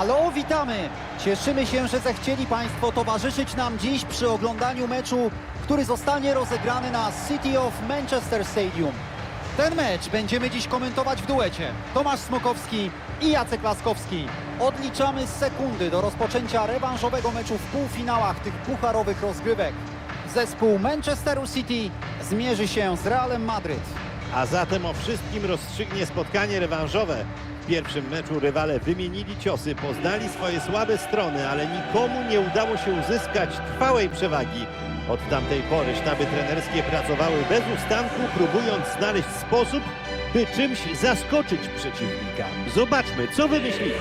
Halo, witamy! Cieszymy się, że zechcieli Państwo towarzyszyć nam dziś przy oglądaniu meczu, który zostanie rozegrany na City of Manchester Stadium. Ten mecz będziemy dziś komentować w duecie. Tomasz Smokowski i Jacek Laskowski. Odliczamy sekundy do rozpoczęcia rewanżowego meczu w półfinałach tych pucharowych rozgrywek. Zespół Manchesteru City zmierzy się z Realem Madryt. A zatem o wszystkim rozstrzygnie spotkanie rewanżowe. W pierwszym meczu rywale wymienili ciosy, poznali swoje słabe strony, ale nikomu nie udało się uzyskać trwałej przewagi. Od tamtej pory sztaby trenerskie pracowały bez ustanku, próbując znaleźć sposób, by czymś zaskoczyć przeciwnika. Zobaczmy, co wymyślili.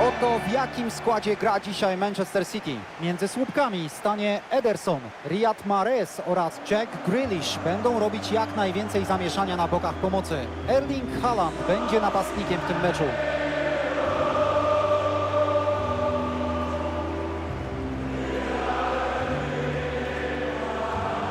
Oto w jakim składzie gra dzisiaj Manchester City. Między słupkami stanie Ederson, Riyad Mahrez oraz Jack Grealish będą robić jak najwięcej zamieszania na bokach pomocy. Erling Haaland będzie napastnikiem w tym meczu.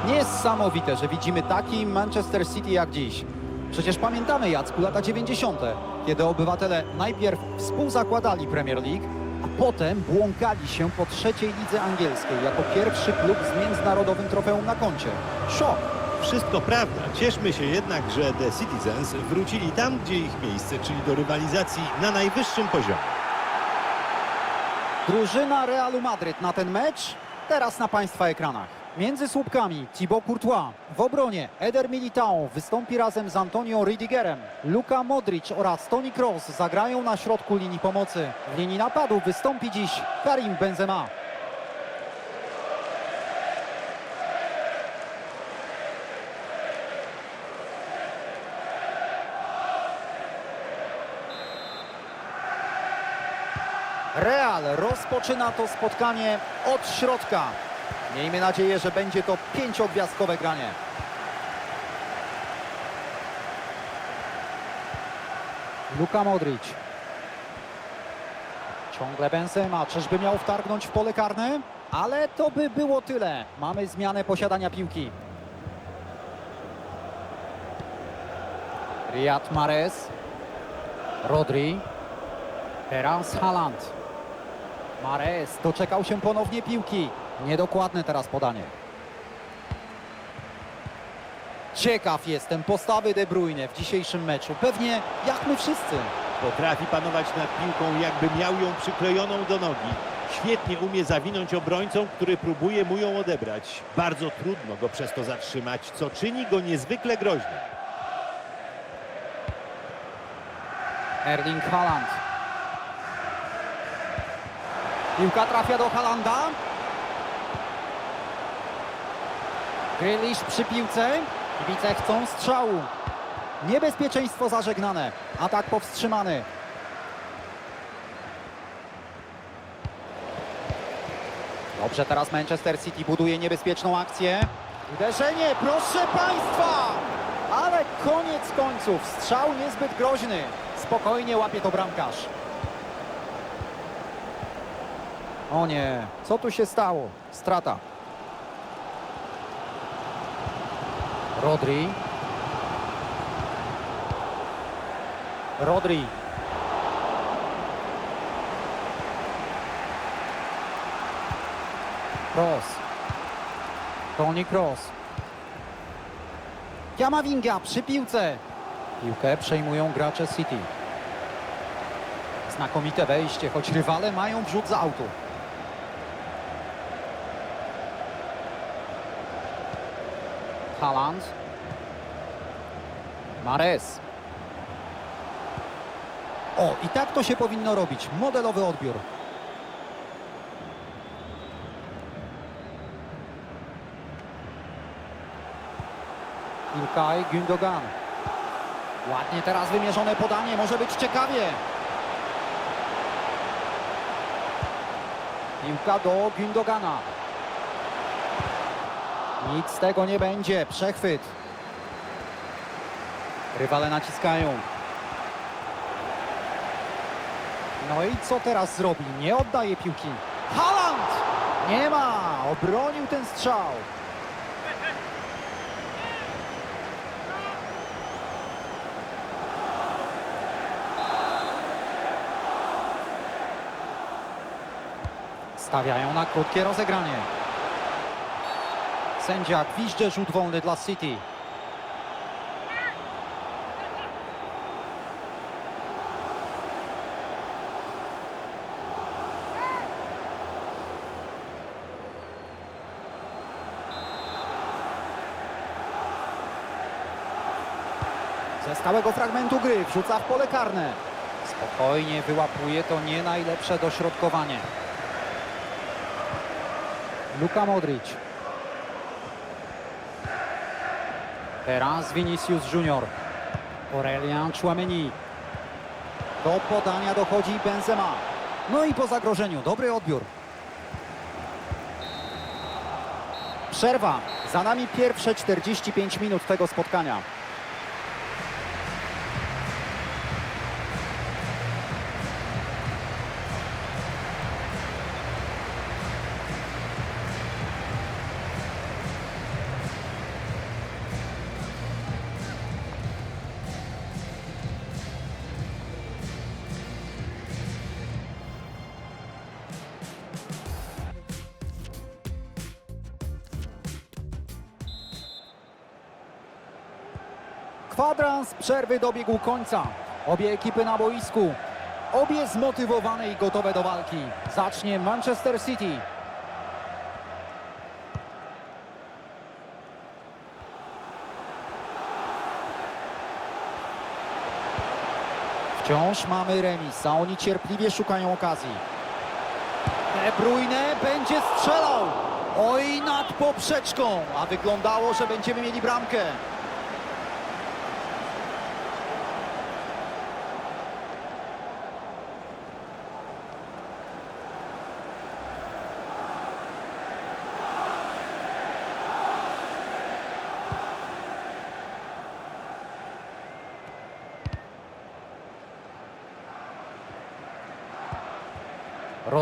Niesamowite, że widzimy taki Manchester City jak dziś. Przecież pamiętamy, Jacku, lata 90., kiedy obywatele najpierw współzakładali Premier League, a potem błąkali się po trzeciej lidze angielskiej jako pierwszy klub z międzynarodowym trofeum na koncie. Szok! Wszystko prawda. Cieszmy się jednak, że The Citizens wrócili tam, gdzie ich miejsce, czyli do rywalizacji na najwyższym poziomie. Drużyna Realu Madryt na ten mecz teraz na Państwa ekranach. Między słupkami Thibaut Courtois, w obronie Eder Militao wystąpi razem z Antonio Rüdigerem. Luka Modric oraz Toni Kroos zagrają na środku linii pomocy. W linii napadu wystąpi dziś Karim Benzema. Real rozpoczyna to spotkanie od środka. Miejmy nadzieję, że będzie to pięciogwiazdkowe granie. Luka Modric. Ciągle Benzema. Czyżby miał wtargnąć w pole karne? Ale to by było tyle. Mamy zmianę posiadania piłki. Riyad Mahrez. Rodri. Teraz Haaland. Mares doczekał się ponownie piłki. Niedokładne teraz podanie. Ciekaw jestem postawy De Bruyne w dzisiejszym meczu. Pewnie jak my wszyscy. Potrafi panować nad piłką, jakby miał ją przyklejoną do nogi. Świetnie umie zawinąć obrońcą, który próbuje mu ją odebrać. Bardzo trudno go przez to zatrzymać, co czyni go niezwykle groźnym. Erling Haaland. Piłka trafia do Haalanda. Grealish przy piłce. Kibice chcą strzału. Niebezpieczeństwo zażegnane. Atak powstrzymany. Dobrze, teraz Manchester City buduje niebezpieczną akcję. Uderzenie, proszę Państwa! Ale koniec końców, strzał niezbyt groźny. Spokojnie łapie to bramkarz. O nie, co tu się stało? Strata. Rodri. Rodri. Cross. Toni Cross. Kamavinga przy piłce. Piłkę przejmują gracze City. Znakomite wejście, choć rywale mają wrzut za autu. Haaland. Mares. O, i tak to się powinno robić. Modelowy odbiór. Ilkay Gündogan. Ładnie teraz wymierzone podanie, może być ciekawie. Piłka do Gündogana. Nic z tego nie będzie. Przechwyt. Rywale naciskają. No i co teraz zrobi? Nie oddaje piłki. Haaland! Nie ma! Obronił ten strzał. Stawiają na krótkie rozegranie. Sędzia gwizdże rzut wolny dla City. Ze stałego fragmentu gry wrzuca w pole karne. Spokojnie wyłapuje to nie najlepsze dośrodkowanie. Luka Modric. Teraz Vinicius Junior. Aurelian Chouameni. Do podania dochodzi Benzema. No i po zagrożeniu dobry odbiór. Przerwa. Za nami pierwsze 45 minut tego spotkania. Kwadrans przerwy dobiegł końca. Obie ekipy na boisku. Obie zmotywowane i gotowe do walki. Zacznie Manchester City. Wciąż mamy remis, a oni cierpliwie szukają okazji. De Bruyne będzie strzelał. Oj, nad poprzeczką, a wyglądało, że będziemy mieli bramkę.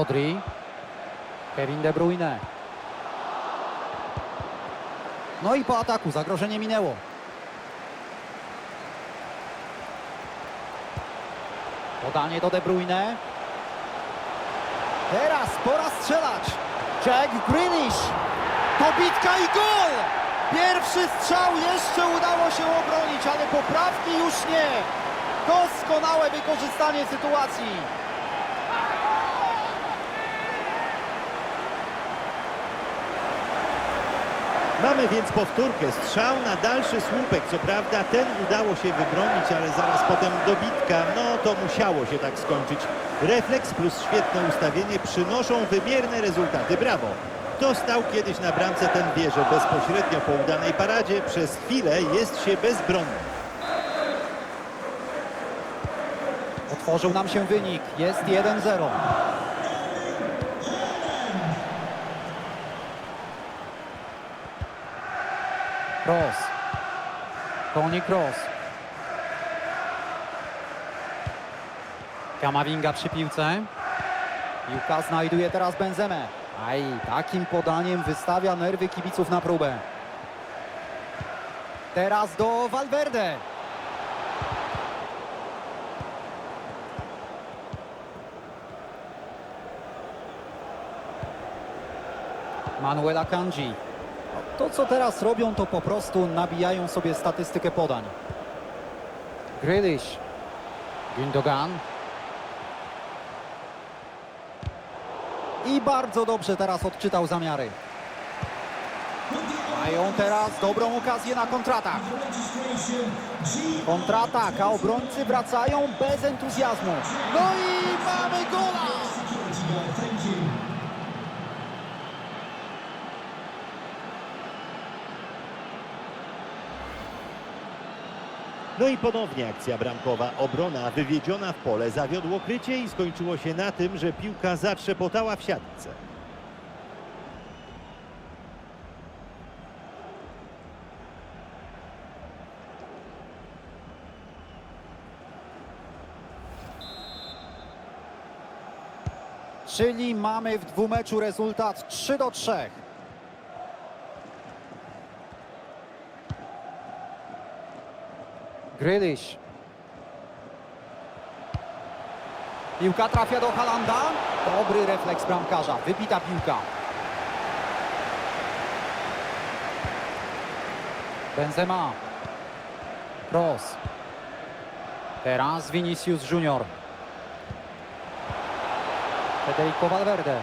Rodri. Kevin De Bruyne. No i po ataku zagrożenie minęło. Podanie do De Bruyne. Teraz pora strzelać. Jack Grealish. Dobitka i gol! Pierwszy strzał jeszcze udało się obronić, ale poprawki już nie. Doskonałe wykorzystanie sytuacji. Mamy więc powtórkę. Strzał na dalszy słupek. Co prawda ten udało się wybronić, ale zaraz potem dobitka. No to musiało się tak skończyć. Refleks plus świetne ustawienie przynoszą wymierne rezultaty. Brawo! Kto stał kiedyś na bramce, ten wie, że bezpośrednio po udanej paradzie przez chwilę jest się bezbronny. Otworzył nam się wynik. Jest 1-0. Cross. Toni Cross. Kamavinga przy piłce. Piłka znajduje teraz Benzemę. Aj, takim podaniem wystawia nerwy kibiców na próbę. Teraz do Valverde. Manuel Akanji. To, co teraz robią, to po prostu nabijają sobie statystykę podań. Grealish. Gündogan. I bardzo dobrze teraz odczytał zamiary. Mają teraz dobrą okazję na kontratak. Kontratak, a obrońcy wracają bez entuzjazmu. No i mamy gola! No i ponownie akcja bramkowa. Obrona wywiedziona w pole zawiodło krycie i skończyło się na tym, że piłka zatrzepotała w siatce. Czyli mamy w dwumeczu rezultat 3 do 3. Grealish. Piłka trafia do Halanda. Dobry refleks bramkarza. Wybita piłka. Benzema. Cross. Teraz Vinicius Junior. Federico Valverde.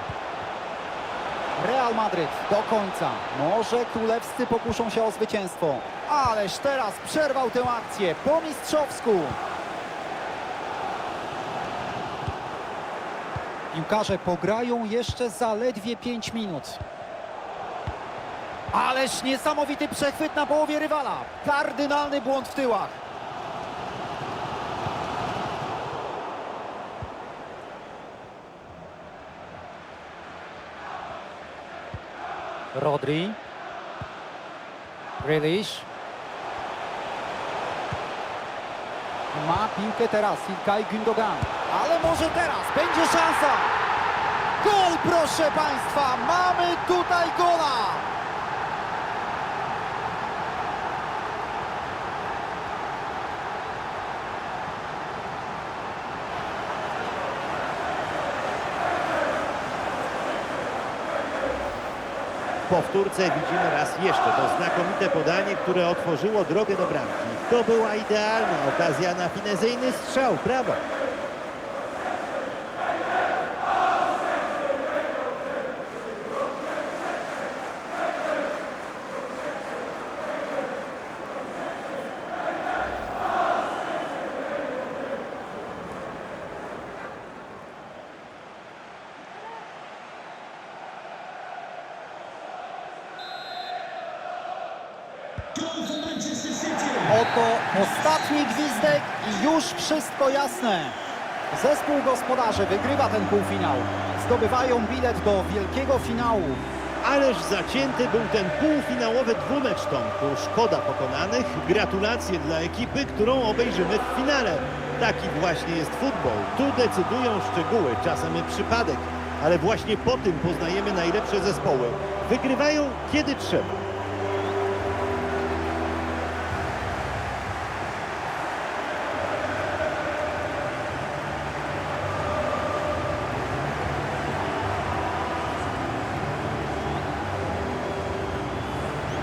Real Madryt do końca. Może królewscy pokuszą się o zwycięstwo. Ależ teraz przerwał tę akcję po mistrzowsku. Piłkarze pograją jeszcze zaledwie 5 minut. Ależ niesamowity przechwyt na połowie rywala. Kardynalny błąd w tyłach. Rodri. Grealish. Ma piłkę teraz Ilkay Gündogan. Ale może teraz będzie szansa. Gol proszę Państwa, mamy tutaj gola. Powtórce widzimy raz jeszcze to znakomite podanie, które otworzyło drogę do bramki. To była idealna okazja na finezyjny strzał, brawo. Oto ostatni gwizdek i już wszystko jasne. Zespół gospodarzy wygrywa ten półfinał. Zdobywają bilet do wielkiego finału. Ależ zacięty był ten półfinałowy dwumecz Tomku. Szkoda pokonanych. Gratulacje dla ekipy, którą obejrzymy w finale. Taki właśnie jest futbol. Tu decydują szczegóły, czasem przypadek. Ale właśnie po tym poznajemy najlepsze zespoły. Wygrywają kiedy trzeba.